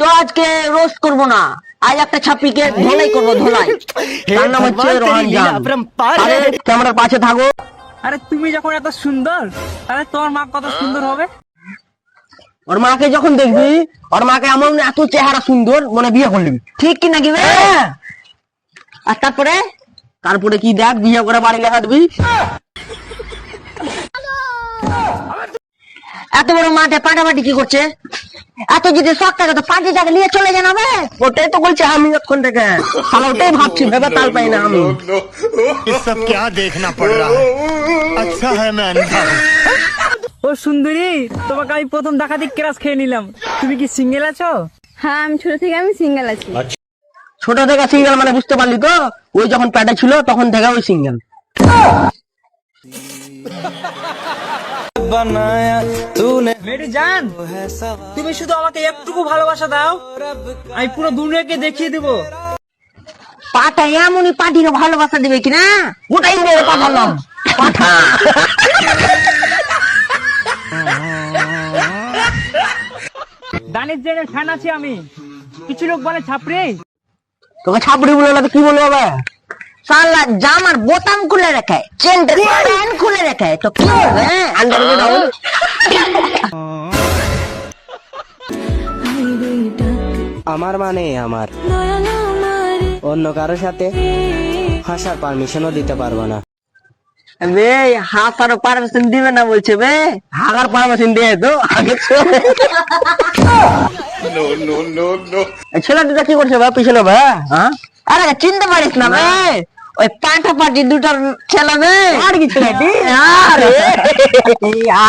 তো আজকে রোস্ট করব না। আজ একটা ছাপিকে ধোলাই করব ধোলাই। তার নাম হচ্ছে রোহান জান আরে ক্যামেরার পাশে থাকো। আরে তুমি যখন এত সুন্দর তাহলে তোমার মা কত সুন্দর হবে? ওর মাকে যখন দেখবি ওর মাকে এমন এত চেহারা সুন্দর মনে বিয়ে করবি ঠিক কি নাকি বে? আর তারপরে? তারপরে কি দেখ বিয়ে করে বাড়ি লেখা দিবি। এত বড় মাঠে পাটাপাটি কি করছে? এত যদি শখ থাকে তো পার্টি টাকা নিয়ে চলে যান হবে ওটাই তো বলছে আমি এখন থেকে তাহলে ওটাই ভাবছি ভেবে তাল পাই না আমি ये सब क्या देखना पड़ रहा है अच्छा है मैं अंधा हूँ ও সুন্দরী তোমাকে আমি প্রথম দেখাতে ক্রাশ খেয়ে নিলাম তুমি কি সিঙ্গেল আছো হ্যাঁ আমি ছোট থেকে আমি সিঙ্গেল আছি ছোট থেকে সিঙ্গেল মানে বুঝতে পারলি তো ওই যখন প্যাডে ছিল তখন থেকে ওই সিঙ্গেল মেয়েটি জান তুমি শুধু আমাকে একটুকু ভালোবাসা দাও আমি পুরো দুনিয়াকে দেখিয়ে দেবো। পাটা এমনই পাটিকে ভালোবাসা দিবে কিনা ওটাই মেরে পাঠালাম পাঠা দানির ফ্যান আছি আমি। কিছু লোক বলে ছাপড়ি। তোকে ছাপড়ি বলে কি বলব আবার? সালা জামার বোতাম খুলে রেখে চেনটা প্যান্ট খুলে রেখে তো কি হবে? হ্যাঁ? আন্ডারগ্রাউন্ড হবে। আমার মানে আমার। অন্য কারোর সাথে হাসার পারমিশনও দিতে পারব না। বে হাসারও পারমিশন দিবে না বলছে বে হাগার পারমিশন দিয়ে তো আগে ছেলেটা কি করছে বা পিছনে বা হ্যাঁ? আরে চিনতে পারিস না বে ওই পাঁঠা পাটি দুটার ছেলে বে আর কি ছেলেটি আরে আ